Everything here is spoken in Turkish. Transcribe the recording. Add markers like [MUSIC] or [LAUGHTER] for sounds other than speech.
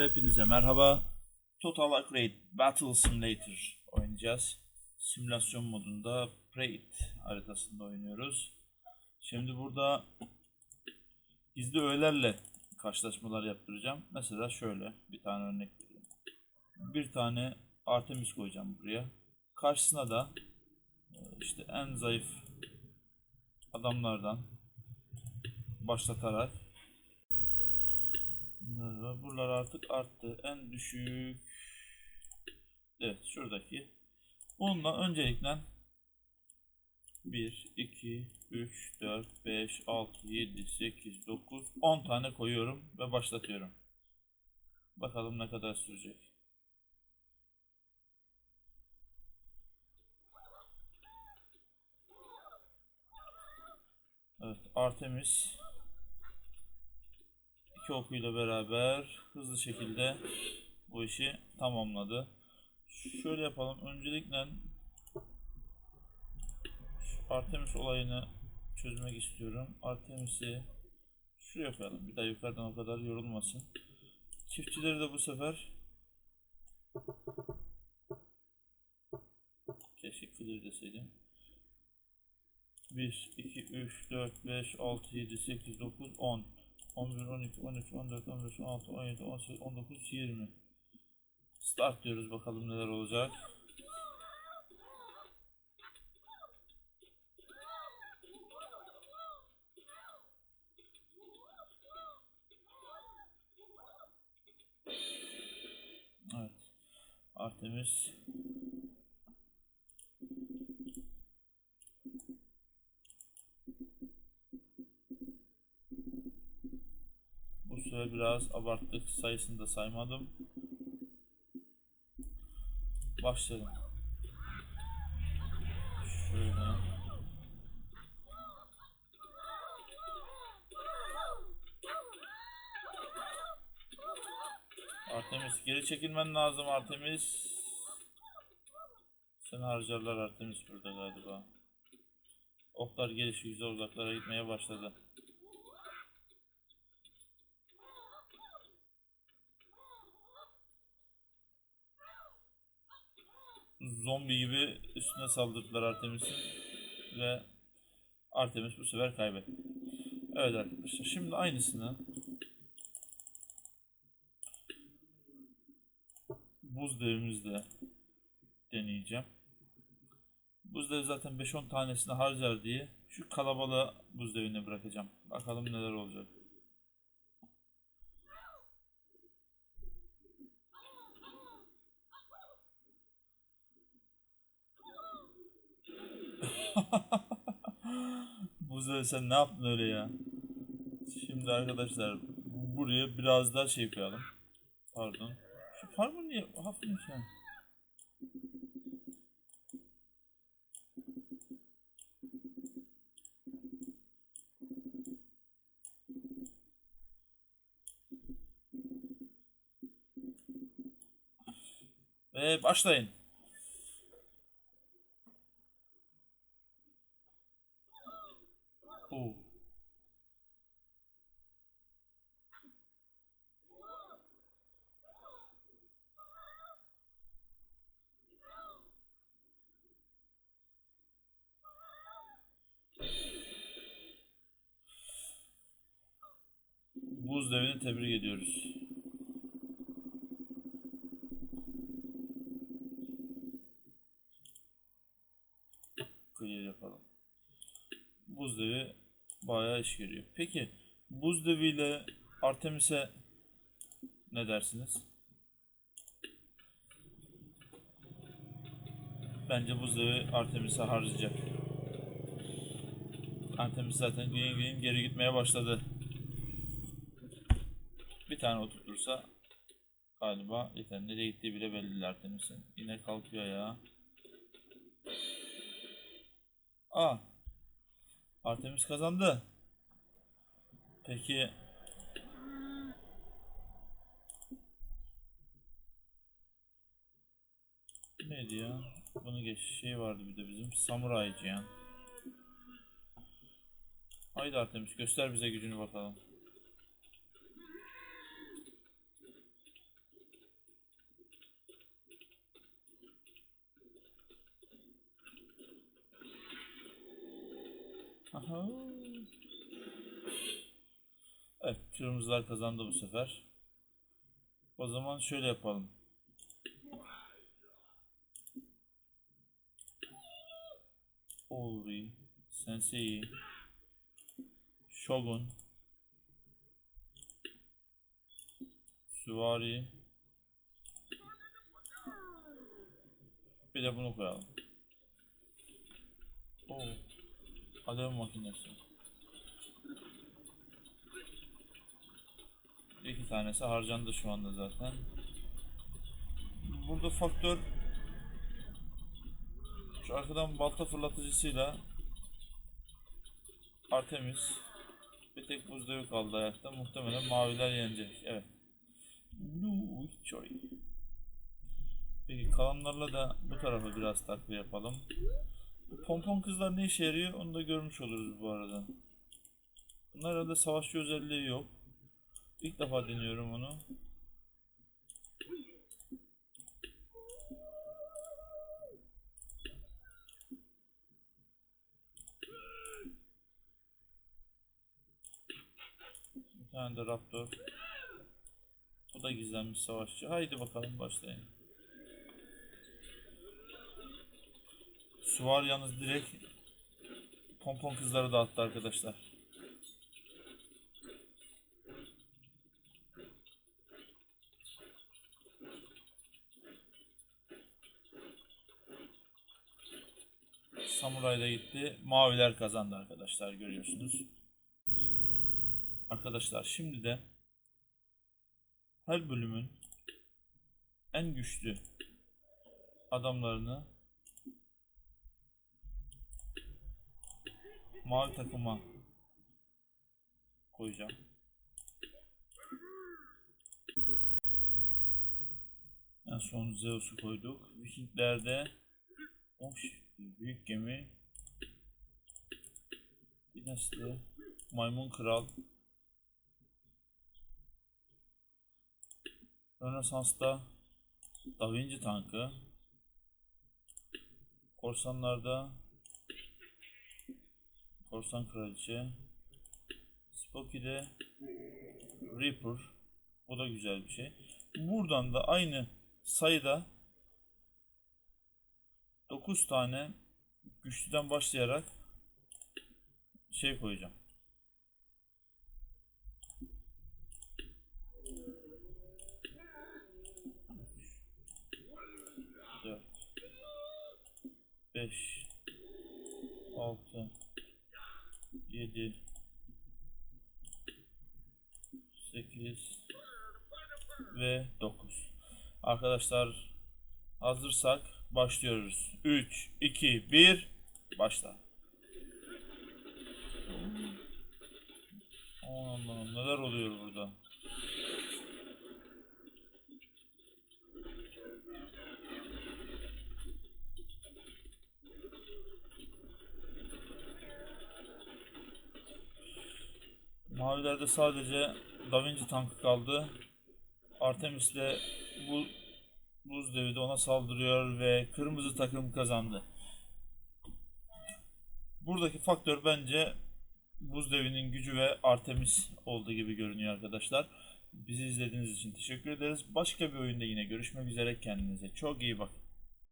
Hepinize merhaba. Total Accurate Battle Simulator oynayacağız. Simülasyon modunda Preyt haritasında oynuyoruz. Şimdi burada gizli öğelerle karşılaşmalar yaptıracağım. Mesela şöyle bir tane örnek vereyim. Bir tane Artemis koyacağım buraya. Karşısına da e, işte en zayıf adamlardan başlatarak buralar artık arttı. En düşük Evet şuradaki Bununla öncelikle 1, 2, 3, 4, 5, 6, 7, 8, 9, 10 tane koyuyorum ve başlatıyorum. Bakalım ne kadar sürecek. Evet Artemis iki okuyla beraber hızlı şekilde bu işi tamamladı. Şöyle yapalım. Öncelikle Artemis olayını çözmek istiyorum. Artemis'i şuraya koyalım. Bir daha yukarıdan o kadar yorulmasın. Çiftçileri de bu sefer keşke deseydim. 1, 2, 3, 4, 5, 6, 7, 8, 9, 10 11, 12, 13, 14, 15, 16, 17, 18, 19, 20. Start diyoruz bakalım neler olacak. Evet. Artemis Biraz abarttık. Sayısını da saymadım. Başlayalım. Şöyle. Artemis geri çekilmen lazım Artemis. Seni harcarlar Artemis burada galiba. Oklar gelişi yüze uzaklara gitmeye başladı. Zombi gibi üstüne saldırdılar Artemis'in ve Artemis bu sefer kaybetti. Evet arkadaşlar şimdi aynısını buz devimizde deneyeceğim. Buz devi zaten 5-10 tanesini harcar diye şu kalabalığı buz devine bırakacağım. Bakalım neler olacak. [LAUGHS] Buzda sen ne yaptın öyle ya? Şimdi arkadaşlar buraya biraz daha şey koyalım. Pardon. Şu pardon niye hafifmiş yani? Ve başlayın. Buz devini tebrik ediyoruz. Clear yapalım. Buz devi bayağı iş görüyor. Peki buz deviyle Artemis'e ne dersiniz? Bence buz devi Artemis'e harcayacak. Artemis zaten gün gün geri gitmeye başladı. Tane oturtursa galiba yeter. Nereye gittiği bile belli Artemis'in. Yine kalkıyor ya. Aa. Artemis kazandı. Peki neydi ya? Bunu geç şey vardı bir de bizim samuraycı ya. Haydi Artemis göster bize gücünü bakalım. Ha. Evet, kırmızılar kazandı bu sefer. O zaman şöyle yapalım. Ori, Sensei, Shogun, Süvari, bir de bunu koyalım. Oo, alev makinesi. İki tanesi harcandı şu anda zaten. Burada faktör şu arkadan balta fırlatıcısıyla Artemis bir tek buzdevi kaldı ayakta. Muhtemelen maviler yenecek. Evet. Blue Victory. Peki kalanlarla da bu tarafa biraz takviye yapalım. Pompon kızlar ne işe yarıyor onu da görmüş oluruz bu arada. Bunlar herhalde savaşçı özelliği yok. İlk defa deniyorum onu. Bir tane de Raptor. Bu da gizlenmiş savaşçı. Haydi bakalım başlayın. Suvar yalnız direkt pompon kızları dağıttı arkadaşlar. Samuray da gitti. Maviler kazandı arkadaşlar görüyorsunuz. Arkadaşlar şimdi de her bölümün en güçlü adamlarını mavi takıma koyacağım. En son Zeus'u koyduk. Vikinglerde Hoş, büyük gemi. Dinasti. Maymun Kral. Rönesans'ta Da Vinci tankı. Korsanlarda Korsan Kraliçe. Spooky'de Reaper. O da güzel bir şey. Buradan da aynı sayıda 9 tane güçlüden başlayarak şey koyacağım. 7 8 ve 9 Arkadaşlar hazırsak başlıyoruz. 3 2 1 başla. Aman Allah'ım neler oluyor burada? Mavilerde sadece Da Vinci tankı kaldı. Artemis'le bu Buz devi de ona saldırıyor ve kırmızı takım kazandı. Buradaki faktör bence Buz devinin gücü ve Artemis olduğu gibi görünüyor arkadaşlar. Bizi izlediğiniz için teşekkür ederiz. Başka bir oyunda yine görüşmek üzere. Kendinize çok iyi bakın.